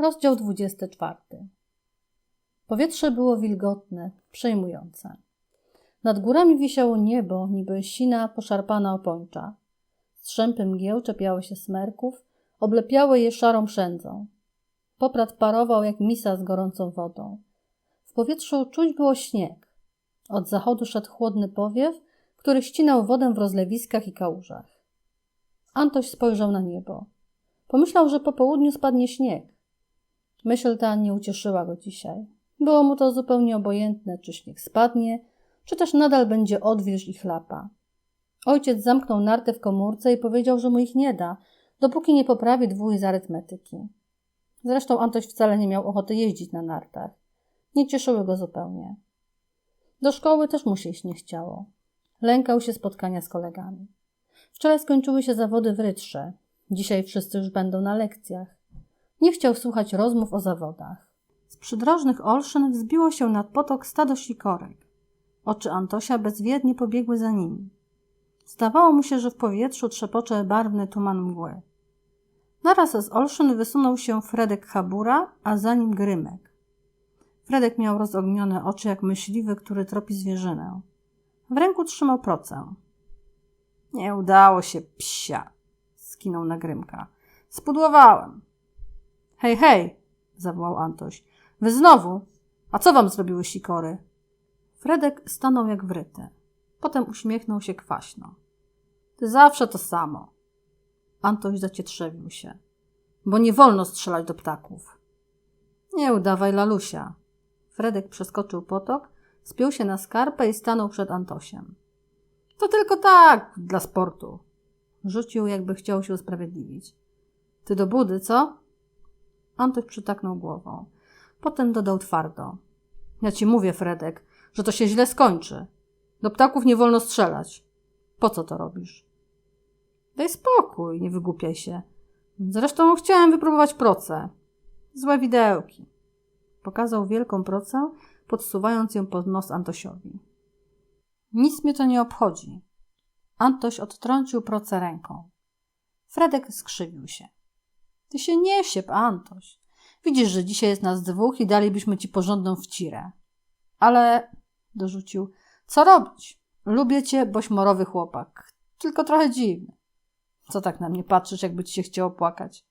Rozdział 24. Powietrze było wilgotne, przejmujące. Nad górami wisiało niebo, niby sina poszarpana opończa. Strzępy mgieł czepiały się smerków, oblepiały je szarą przędzą. Poprat parował jak misa z gorącą wodą. W powietrzu czuć było śnieg. Od zachodu szedł chłodny powiew, który ścinał wodę w rozlewiskach i kałużach. Antoś spojrzał na niebo. Pomyślał, że po południu spadnie śnieg. Myśl ta nie ucieszyła go dzisiaj. Było mu to zupełnie obojętne, czy śnieg spadnie, czy też nadal będzie odwilż i chlapa. Ojciec zamknął nartę w komórce i powiedział, że mu ich nie da, dopóki nie poprawi dwój z arytmetyki. Zresztą Antoś wcale nie miał ochoty jeździć na nartach. Nie cieszyły go zupełnie. Do szkoły też mu się iść nie chciało. Lękał się spotkania z kolegami. Wczoraj skończyły się zawody w rytrze. Dzisiaj wszyscy już będą na lekcjach. Nie chciał słuchać rozmów o zawodach. Z przydrożnych olszyn wzbiło się nad potok stado sikorek. Oczy Antosia bezwiednie pobiegły za nimi. Zdawało mu się, że w powietrzu trzepocze barwny tuman mgły. Naraz z olszyn wysunął się Fredek Habura, a za nim Grymek. Fredek miał rozognione oczy jak myśliwy, który tropi zwierzynę. W ręku trzymał procę. Nie udało się, psia, skinął na Grymka. Spudłowałem. Hej, hej, zawołał Antoś. Wy znowu? A co wam zrobiły sikory? Fredek stanął jak wryty. Potem uśmiechnął się kwaśno. Ty zawsze to samo. Antoś zacietrzewił się. Bo nie wolno strzelać do ptaków. Nie udawaj, lalusia. Fredek przeskoczył potok, spiął się na skarpę i stanął przed Antosiem. To tylko tak, dla sportu. Rzucił, jakby chciał się usprawiedliwić. Ty do budy, co? Antoś przytaknął głową. Potem dodał twardo. Ja ci mówię, Fredek, że to się źle skończy. Do ptaków nie wolno strzelać. Po co to robisz? Daj spokój, nie wygłupiaj się. Zresztą chciałem wypróbować proce. Złe widełki. Pokazał wielką procę, podsuwając ją pod nos Antosiowi. Nic mnie to nie obchodzi. Antoś odtrącił procę ręką. Fredek skrzywił się. Ty się nie siep, Antoś. Widzisz, że dzisiaj jest nas dwóch i dalibyśmy ci porządną wcirę. Ale, dorzucił, co robić? Lubię cię, boś morowy chłopak. Tylko trochę dziwny. Co tak na mnie patrzysz, jakby ci się chciało płakać?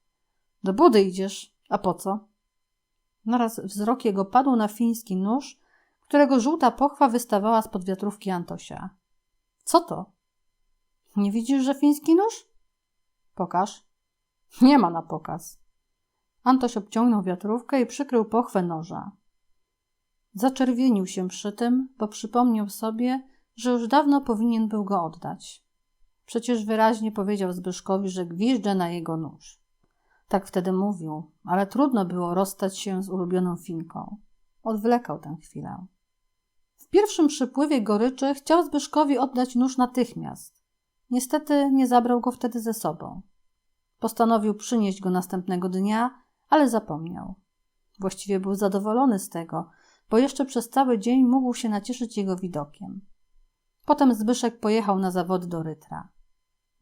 Do budy idziesz. A po co? Naraz wzrok jego padł na fiński nóż, którego żółta pochwa wystawała spod wiatrówki Antosia. Co to? Nie widzisz, że fiński nóż? Pokaż. Nie ma na pokaz. Antoś obciągnął wiatrówkę i przykrył pochwę noża. Zaczerwienił się przy tym, bo przypomniał sobie, że już dawno powinien był go oddać. Przecież wyraźnie powiedział Zbyszkowi, że gwizdże na jego nóż. Tak wtedy mówił, ale trudno było rozstać się z ulubioną Finką. Odwlekał tę chwilę. W pierwszym przypływie goryczy chciał Zbyszkowi oddać nóż natychmiast. Niestety nie zabrał go wtedy ze sobą. Postanowił przynieść go następnego dnia, ale zapomniał. Właściwie był zadowolony z tego, bo jeszcze przez cały dzień mógł się nacieszyć jego widokiem. Potem Zbyszek pojechał na zawody do Rytra.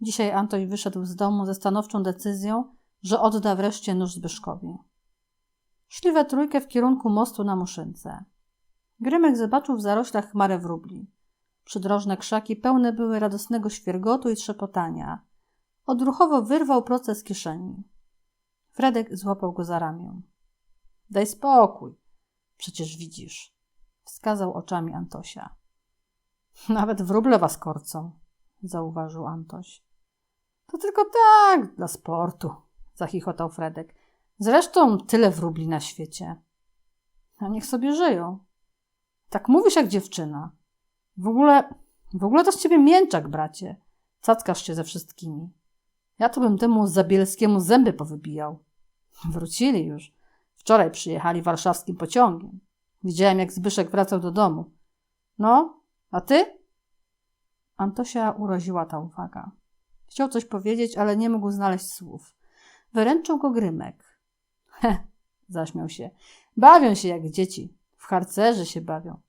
Dzisiaj Antoś wyszedł z domu ze stanowczą decyzją, że odda wreszcie nóż Zbyszkowi. Szli we trójkę w kierunku mostu na Muszynce. Grymek zobaczył w zaroślach chmarę wróbli. Przydrożne krzaki pełne były radosnego świergotu i trzepotania. Odruchowo wyrwał proces z kieszeni. Fredek złapał go za ramię. Daj spokój. Przecież widzisz. Wskazał oczami Antosia. Nawet wróble was korcą, zauważył Antoś. To tylko tak, dla sportu, zachichotał Fredek. Zresztą tyle wróbli na świecie. A niech sobie żyją. Tak mówisz jak dziewczyna. W ogóle, w ogóle to z ciebie mięczak, bracie. Cackasz się ze wszystkimi. Ja to bym temu Zabielskiemu zęby powybijał. Wrócili już. Wczoraj przyjechali warszawskim pociągiem. Widziałem, jak Zbyszek wracał do domu. No, a ty? Antosia uraziła ta uwaga. Chciał coś powiedzieć, ale nie mógł znaleźć słów. Wyręczył go Grymek. He, zaśmiał się. Bawią się jak dzieci. W harcerze się bawią.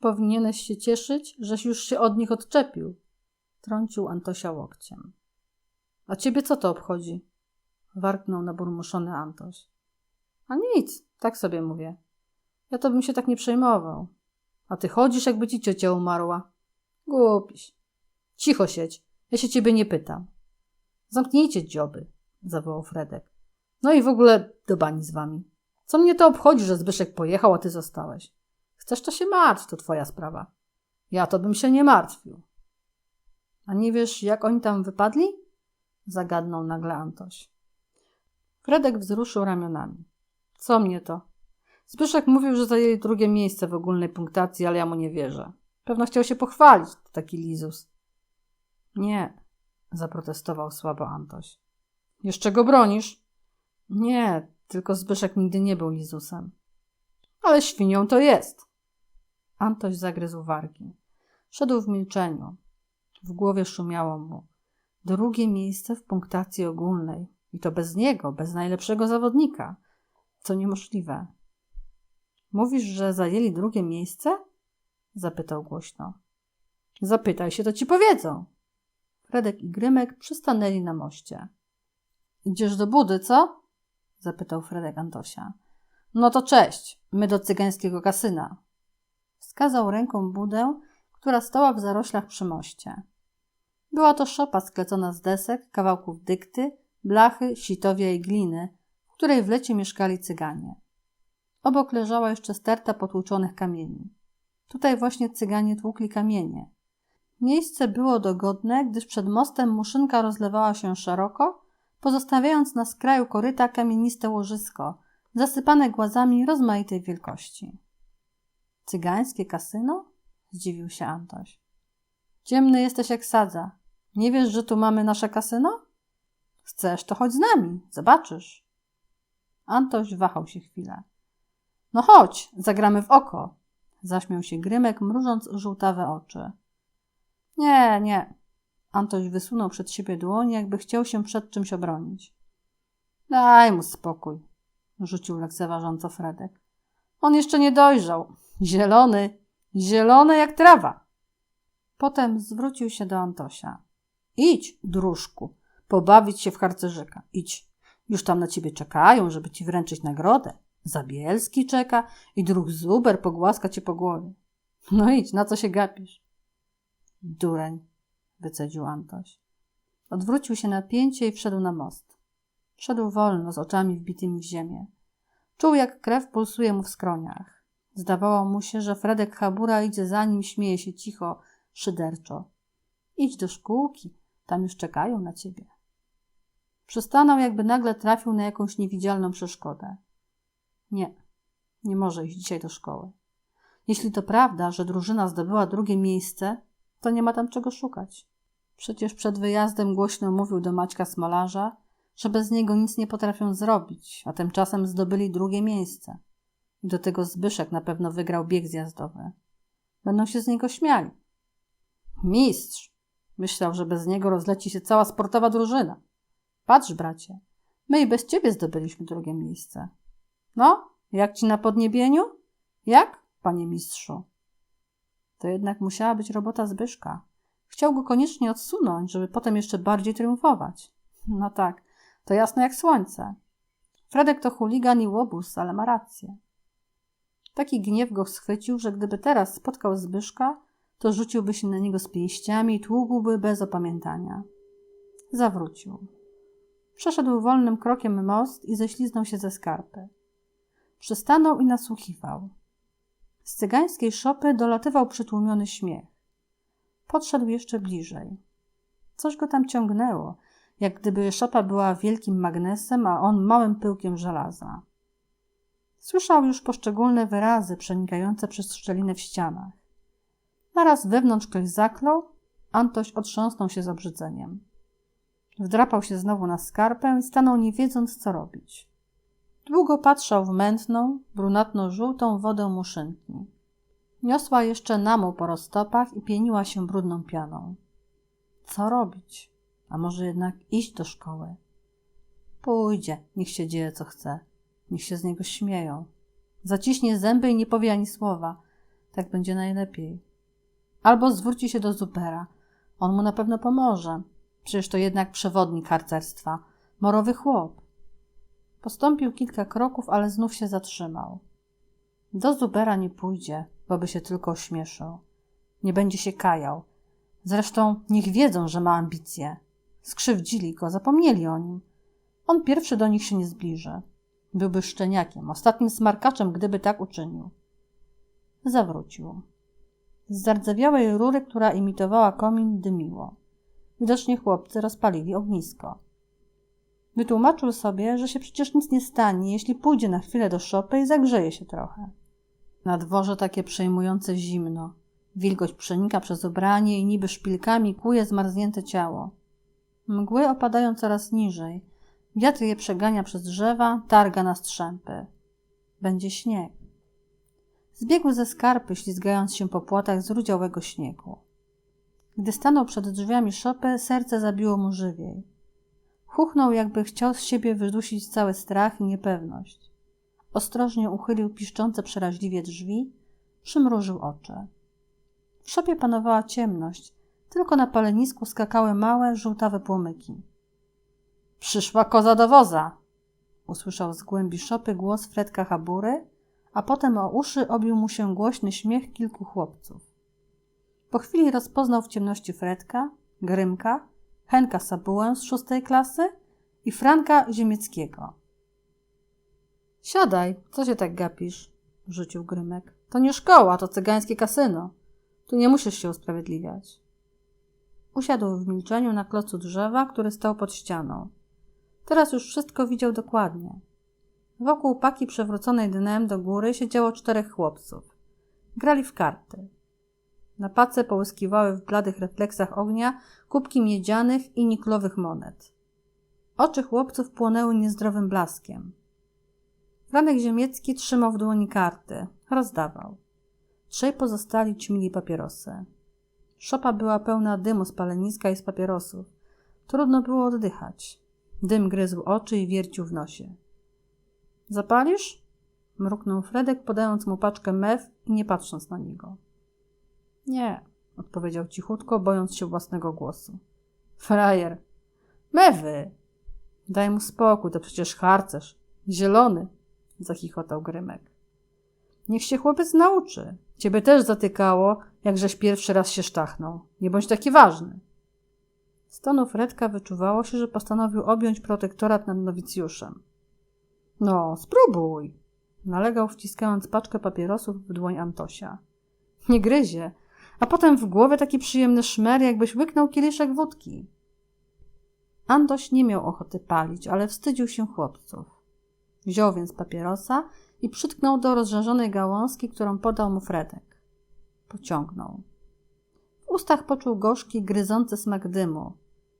Powinieneś się cieszyć, żeś już się od nich odczepił. Trącił Antosia łokciem. A ciebie co to obchodzi? Warknął naburmuszony Antoś. A nic, tak sobie mówię. Ja to bym się tak nie przejmował. A ty chodzisz, jakby ci ciocia umarła. Głupiś. Cicho siedź, ja się ciebie nie pytam. Zamknijcie dzioby, zawołał Fredek. No i w ogóle do bani z wami. Co mnie to obchodzi, że Zbyszek pojechał, a ty zostałeś? Chcesz, to się martw, to twoja sprawa. Ja to bym się nie martwił. A nie wiesz, jak oni tam wypadli? Zagadnął nagle Antoś. Fredek wzruszył ramionami. Co mnie to? Zbyszek mówił, że zajęli drugie miejsce w ogólnej punktacji, ale ja mu nie wierzę. Pewno chciał się pochwalić, to taki lizus. Nie, zaprotestował słabo Antoś. Jeszcze go bronisz? Nie, tylko Zbyszek nigdy nie był lizusem. Ale świnią to jest. Antoś zagryzł wargi. Szedł w milczeniu. W głowie szumiało mu. Drugie miejsce w punktacji ogólnej. I to bez niego, bez najlepszego zawodnika. Co niemożliwe. Mówisz, że zajęli drugie miejsce? Zapytał głośno. Zapytaj się, to ci powiedzą. Fredek i Grymek przystanęli na moście. Idziesz do budy, co? Zapytał Fredek Antosia. No to cześć, my do cygańskiego kasyna. Wskazał ręką budę, która stała w zaroślach przy moście. Była to szopa sklecona z desek, kawałków dykty, blachy, sitowia i gliny, w której w lecie mieszkali cyganie. Obok leżała jeszcze sterta potłuczonych kamieni. Tutaj właśnie cyganie tłukli kamienie. Miejsce było dogodne, gdyż przed mostem muszynka rozlewała się szeroko, pozostawiając na skraju koryta kamieniste łożysko, zasypane głazami rozmaitej wielkości. Cygańskie kasyno? Zdziwił się Antoś. Ciemny jesteś jak sadza. Nie wiesz, że tu mamy nasze kasyno? Chcesz, to chodź z nami, zobaczysz. Antoś wahał się chwilę. No chodź, zagramy w oko. Zaśmiał się Grymek, mrużąc żółtawe oczy. Nie, nie. Antoś wysunął przed siebie dłoń, jakby chciał się przed czymś obronić. Daj mu spokój, rzucił lekceważąco Fredek. On jeszcze nie dojrzał. Zielony, zielony jak trawa. Potem zwrócił się do Antosia. Idź, dróżku, pobawić się w harcerzyka. Idź. Już tam na ciebie czekają, żeby ci wręczyć nagrodę. Zabielski czeka i druh Zuber pogłaska cię po głowie. No idź, na co się gapisz? Dureń, wycedził Antoś. Odwrócił się na pięcie i wszedł na most. Szedł wolno, z oczami wbitymi w ziemię. Czuł, jak krew pulsuje mu w skroniach. Zdawało mu się, że Fredek Habura idzie za nim, śmieje się cicho, szyderczo. Idź do szkółki, tam już czekają na ciebie. Przystanął, jakby nagle trafił na jakąś niewidzialną przeszkodę. Nie, nie może iść dzisiaj do szkoły. Jeśli to prawda, że drużyna zdobyła drugie miejsce, to nie ma tam czego szukać. Przecież przed wyjazdem głośno mówił do Maćka Smolarza, że bez niego nic nie potrafią zrobić, a tymczasem zdobyli drugie miejsce. I do tego Zbyszek na pewno wygrał bieg zjazdowy. Będą się z niego śmiali. Mistrz! Myślał, że bez niego rozleci się cała sportowa drużyna. Patrz, bracie, my i bez ciebie zdobyliśmy drugie miejsce. No, jak ci na podniebieniu? Jak, panie mistrzu? To jednak musiała być robota Zbyszka. Chciał go koniecznie odsunąć, żeby potem jeszcze bardziej triumfować. No tak, to jasno jak słońce. Fredek to chuligan i łobuz, ale ma rację. Taki gniew go schwycił, że gdyby teraz spotkał Zbyszka, to rzuciłby się na niego z pięściami i tługłby bez opamiętania. Zawrócił. Przeszedł wolnym krokiem most i ześliznął się ze skarpy. Przystanął i nasłuchiwał. Z cygańskiej szopy dolatywał przytłumiony śmiech. Podszedł jeszcze bliżej. Coś go tam ciągnęło, jak gdyby szopa była wielkim magnesem, a on małym pyłkiem żelaza. Słyszał już poszczególne wyrazy przenikające przez szczeliny w ścianach. Naraz wewnątrz ktoś zaklął, Antoś otrząsnął się z obrzydzeniem. Wdrapał się znowu na skarpę i stanął nie wiedząc, co robić. Długo patrzał w mętną, brunatno-żółtą wodę muszynki. Niosła jeszcze namu po roztopach i pieniła się brudną pianą. Co robić? A może jednak iść do szkoły? Pójdzie, niech się dzieje co chce. Niech się z niego śmieją. Zaciśnie zęby i nie powie ani słowa. Tak będzie najlepiej. Albo zwróci się do Zupera. On mu na pewno pomoże. Przecież to jednak przewodnik harcerstwa. Morowy chłop. Postąpił kilka kroków, ale znów się zatrzymał. Do Zubera nie pójdzie, bo by się tylko ośmieszył. Nie będzie się kajał. Zresztą niech wiedzą, że ma ambicje. Skrzywdzili go, zapomnieli o nim. On pierwszy do nich się nie zbliży. Byłby szczeniakiem, ostatnim smarkaczem, gdyby tak uczynił. Zawrócił. Z zardzewiałej rury, która imitowała komin, dymiło. Widocznie chłopcy rozpalili ognisko. Wytłumaczył sobie, że się przecież nic nie stanie, jeśli pójdzie na chwilę do szopy i zagrzeje się trochę. Na dworze takie przejmujące zimno. Wilgoć przenika przez ubranie i niby szpilkami kuje zmarznięte ciało. Mgły opadają coraz niżej. Wiatr je przegania przez drzewa, targa na strzępy. Będzie śnieg. Zbiegł ze skarpy, ślizgając się po płotach z rudziałego śniegu. Gdy stanął przed drzwiami szopy, serce zabiło mu żywiej. Huchnął, jakby chciał z siebie wydusić cały strach i niepewność. Ostrożnie uchylił piszczące przeraźliwie drzwi, przymrużył oczy. W szopie panowała ciemność, tylko na palenisku skakały małe, żółtawe płomyki. Przyszła koza do woza! Usłyszał z głębi szopy głos Fredka Habury, a potem o uszy obił mu się głośny śmiech kilku chłopców. Po chwili rozpoznał w ciemności Fredka, Grymka, Henka Sabułę z szóstej klasy i Franka Ziemieckiego. Siadaj, co się tak gapisz? rzucił Grymek. To nie szkoła, to cygańskie kasyno. Tu nie musisz się usprawiedliwiać. Usiadł w milczeniu na klocu drzewa, który stał pod ścianą. Teraz już wszystko widział dokładnie. Wokół paki przewróconej dnem do góry siedziało czterech chłopców. Grali w karty. Na pace połyskiwały w bladych refleksach ognia kubki miedzianych i niklowych monet. Oczy chłopców płonęły niezdrowym blaskiem. Franek Ziemiecki trzymał w dłoni karty. Rozdawał. Trzej pozostali ćmili papierosy. Szopa była pełna dymu z paleniska i z papierosów. Trudno było oddychać. Dym gryzł oczy i wiercił w nosie. Zapalisz? Mruknął Fredek, podając mu paczkę mew i nie patrząc na niego. Nie, odpowiedział cichutko, bojąc się własnego głosu. Frajer. Mewy! Daj mu spokój, to przecież harcerz. Zielony, zachichotał Grymek. Niech się chłopiec nauczy. Ciebie też zatykało, jakżeś pierwszy raz się sztachnął. Nie bądź taki ważny. Z Fredka wyczuwało się, że postanowił objąć protektorat nad nowicjuszem. No, spróbuj, nalegał wciskając paczkę papierosów w dłoń Antosia. Nie gryzie, a potem w głowę taki przyjemny szmer, jakbyś łyknął kieliszek wódki. Antoś nie miał ochoty palić, ale wstydził się chłopców. Wziął więc papierosa i przytknął do rozżarzonej gałązki, którą podał mu Fredek. Pociągnął. W ustach poczuł gorzki, gryzący smak dymu.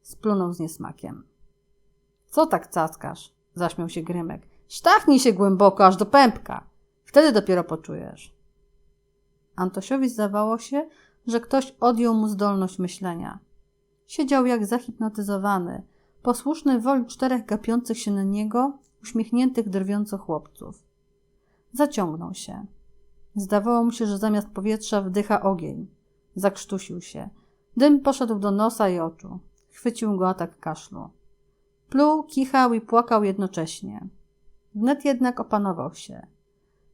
Splunął z niesmakiem. Co tak cackasz? Zaśmiał się Grymek. Sztachnij się głęboko, aż do pępka. Wtedy dopiero poczujesz. Antosiowi zdawało się, że ktoś odjął mu zdolność myślenia. Siedział jak zahipnotyzowany, posłuszny woli czterech gapiących się na niego, uśmiechniętych drwiąco chłopców. Zaciągnął się. Zdawało mu się, że zamiast powietrza wdycha ogień. Zakrztusił się. Dym poszedł do nosa i oczu. Chwycił go atak kaszlu. Pluł, kichał i płakał jednocześnie. Wnet jednak opanował się.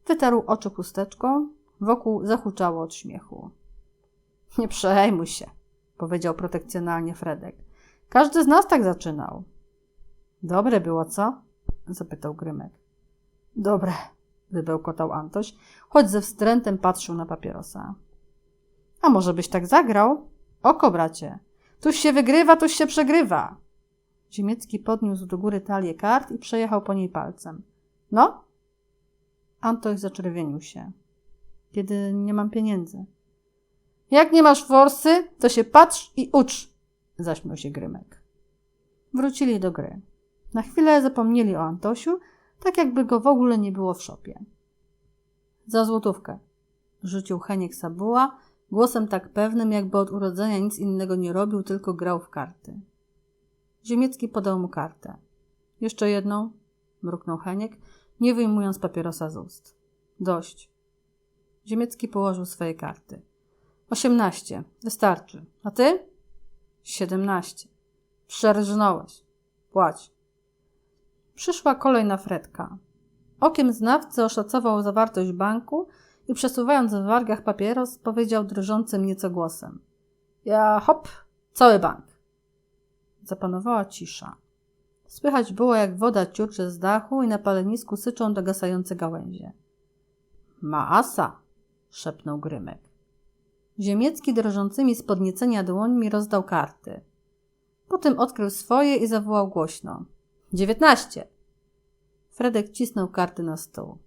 Wytarł oczy chusteczką, wokół zahuczało od śmiechu. Nie przejmuj się, powiedział protekcjonalnie Fredek. Każdy z nas tak zaczynał. Dobre było, co? zapytał Grymek. Dobre, wybełkotał Antoś, choć ze wstrętem patrzył na papierosa. A może byś tak zagrał? Oko, bracie. Tuż się wygrywa, tuż się przegrywa. Ziemiecki podniósł do góry talię kart i przejechał po niej palcem. No? Antoś zaczerwienił się. Kiedy nie mam pieniędzy. Jak nie masz forsy, to się patrz i ucz, zaśmiał się Grymek. Wrócili do gry. Na chwilę zapomnieli o Antosiu, tak jakby go w ogóle nie było w szopie. Za złotówkę, rzucił Heniek Sabuła, głosem tak pewnym, jakby od urodzenia nic innego nie robił, tylko grał w karty. Ziemiecki podał mu kartę. Jeszcze jedną, mruknął Heniek, nie wyjmując papierosa z ust. Dość. Ziemiecki położył swoje karty. Osiemnaście. Wystarczy. A ty? Siedemnaście. Przerżnąłeś. Płać. Przyszła kolej na Fredka. Okiem znawcy oszacował zawartość banku i przesuwając w wargach papieros, powiedział drżącym nieco głosem. Ja hop, cały bank. Zapanowała cisza. Słychać było, jak woda ciurczy z dachu i na palenisku syczą dogasające gałęzie. Maasa, szepnął Grymek. Ziemiecki drżącymi z podniecenia dłońmi rozdał karty. Potem odkrył swoje i zawołał głośno. Dziewiętnaście. Fredek cisnął karty na stół.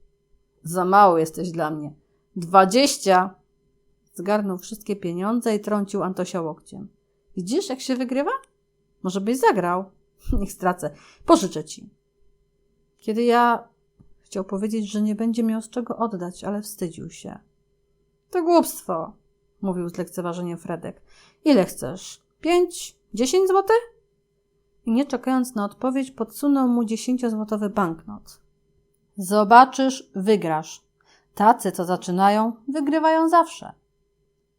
Za mało jesteś dla mnie. Dwadzieścia! Zgarnął wszystkie pieniądze i trącił Antosia łokciem. Widzisz, jak się wygrywa? Może byś zagrał? Niech stracę. Pożyczę ci. Kiedy ja... Chciał powiedzieć, że nie będzie miał z czego oddać, ale wstydził się. To głupstwo, mówił z lekceważeniem Fredek. Ile chcesz? Pięć? Dziesięć złotych? I nie czekając na odpowiedź, podsunął mu dziesięciozłotowy banknot. Zobaczysz, wygrasz. Tacy, co zaczynają, wygrywają zawsze.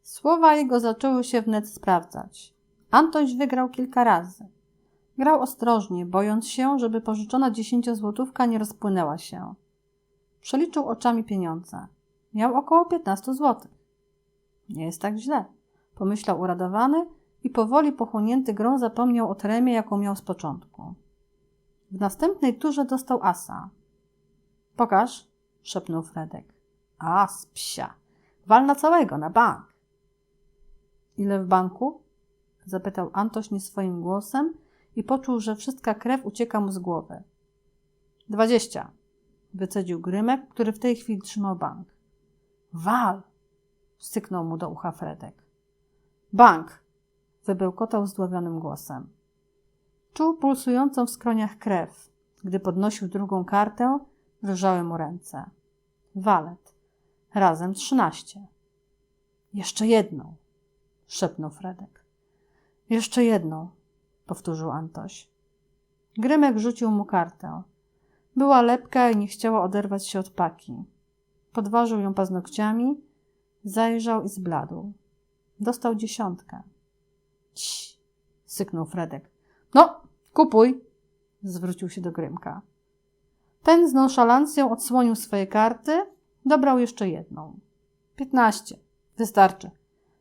Słowa jego zaczęły się wnet sprawdzać. Antoś wygrał kilka razy. Grał ostrożnie, bojąc się, żeby pożyczona dziesięciozłotówka nie rozpłynęła się. Przeliczył oczami pieniądze. Miał około piętnastu złotych. Nie jest tak źle, pomyślał uradowany i powoli pochłonięty grą zapomniał o tremie, jaką miał z początku. W następnej turze dostał asa. Pokaż, szepnął Fredek. As, psia. Wal na całego, na bank. Ile w banku? zapytał Antoś nie swoim głosem i poczuł, że wszystka krew ucieka mu z głowy. Dwadzieścia, wycedził Grymek, który w tej chwili trzymał bank. Wal! styknął mu do ucha Fredek. Bank! wybełkotał zdławionym głosem. Czuł pulsującą w skroniach krew. Gdy podnosił drugą kartę, drżały mu ręce. Walet. Razem trzynaście. Jeszcze jedną, szepnął Fredek. Jeszcze jedną, powtórzył Antoś. Grymek rzucił mu kartę. Była lepka i nie chciała oderwać się od paki. Podważył ją paznokciami, zajrzał i zbladł. Dostał dziesiątkę. Cii, syknął Fredek. No, kupuj, zwrócił się do Grymka. Ten z nonszalancją odsłonił swoje karty, dobrał jeszcze jedną. Piętnaście. Wystarczy.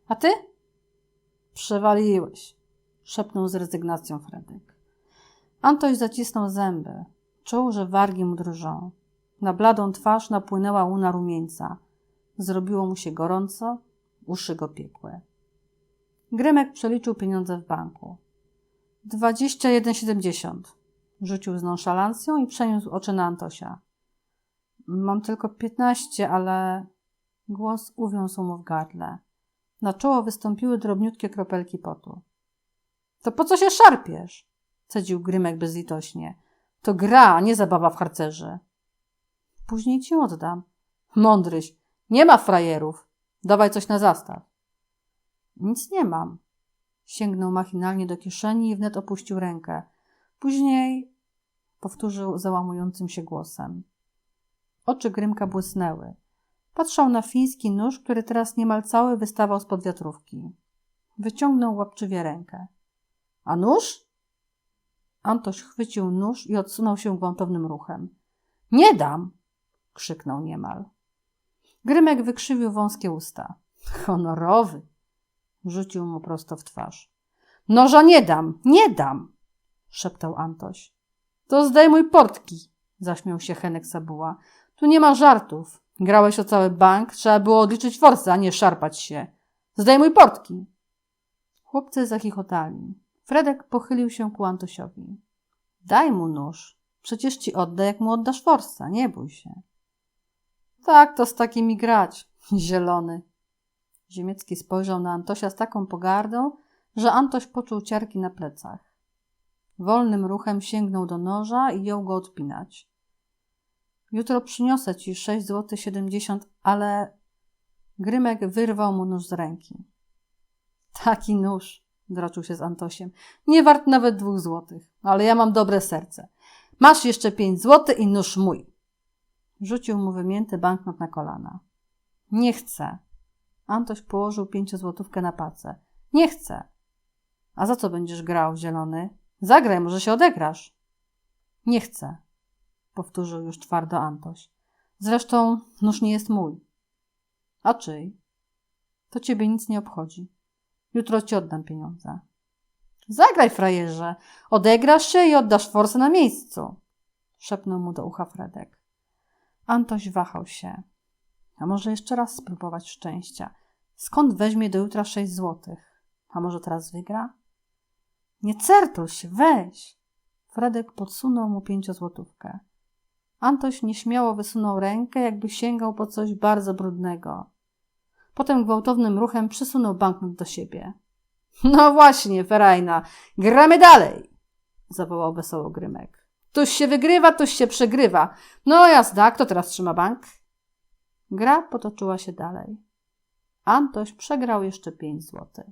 A ty? Przewaliłeś, szepnął z rezygnacją Fredek. Antoś zacisnął zęby. Czuł, że wargi mu drżą. Na bladą twarz napłynęła łuna rumieńca. Zrobiło mu się gorąco, uszy go piekłe. Grymek przeliczył pieniądze w banku. Dwadzieścia jeden siedemdziesiąt. Rzucił z nonszalancją i przeniósł oczy na Antosia. Mam tylko piętnaście, ale... Głos uwiązł mu w gardle. Na czoło wystąpiły drobniutkie kropelki potu. To po co się szarpiesz? cedził Grymek bezlitośnie. To gra, a nie zabawa w harcerze. Później ci oddam. Mądryś, nie ma frajerów. Dawaj coś na zastaw. Nic nie mam. Sięgnął machinalnie do kieszeni i wnet opuścił rękę. Później powtórzył załamującym się głosem. Oczy Grymka błysnęły. Patrzał na fiński nóż, który teraz niemal cały wystawał spod wiatrówki. Wyciągnął łapczywie rękę. A nóż? Antoś chwycił nóż i odsunął się gwałtownym ruchem. Nie dam! krzyknął niemal. Grymek wykrzywił wąskie usta. Honorowy! Rzucił mu prosto w twarz. Noża nie dam, nie dam! szeptał Antoś. To zdejmuj portki, zaśmiał się Henek Sabuła. Tu nie ma żartów. Grałeś o cały bank, trzeba było odliczyć forsę, a nie szarpać się. Zdejmuj portki. Chłopcy zachichotali. Fredek pochylił się ku Antosiowi. Daj mu nóż. Przecież ci odda, jak mu oddasz forsę. Nie bój się. Tak to z takimi grać. Zielony. Ziemiecki spojrzał na Antosia z taką pogardą, że Antoś poczuł ciarki na plecach. Wolnym ruchem sięgnął do noża i jął go odpinać. Jutro przyniosę ci sześć złotych siedemdziesiąt, ale... Grymek wyrwał mu nóż z ręki. Taki nóż, droczył się z Antosiem. Nie wart nawet dwóch złotych, ale ja mam dobre serce. Masz jeszcze pięć złotych i nóż mój. Rzucił mu wymięty banknot na kolana. Nie chcę. Antoś położył pięciozłotówkę na pacę. Nie chcę. A za co będziesz grał, zielony? Zagraj, może się odegrasz. Nie chcę, powtórzył już twardo Antoś. Zresztą nóż nie jest mój. A czyj? To ciebie nic nie obchodzi. Jutro ci oddam pieniądze. Zagraj, frajerze. Odegrasz się i oddasz forsę na miejscu. Szepnął mu do ucha Fredek. Antoś wahał się. A może jeszcze raz spróbować szczęścia? Skąd weźmie do jutra sześć złotych? A może teraz wygra? Nie certul się, weź! Fredek podsunął mu pięciozłotówkę. Antoś nieśmiało wysunął rękę, jakby sięgał po coś bardzo brudnego. Potem gwałtownym ruchem przysunął banknot do siebie. No właśnie, Ferajna, gramy dalej! zawołał wesoło Grymek. Tuś się wygrywa, tuś się przegrywa. No jazda, kto teraz trzyma bank? Gra potoczyła się dalej. Antoś przegrał jeszcze pięć złotych.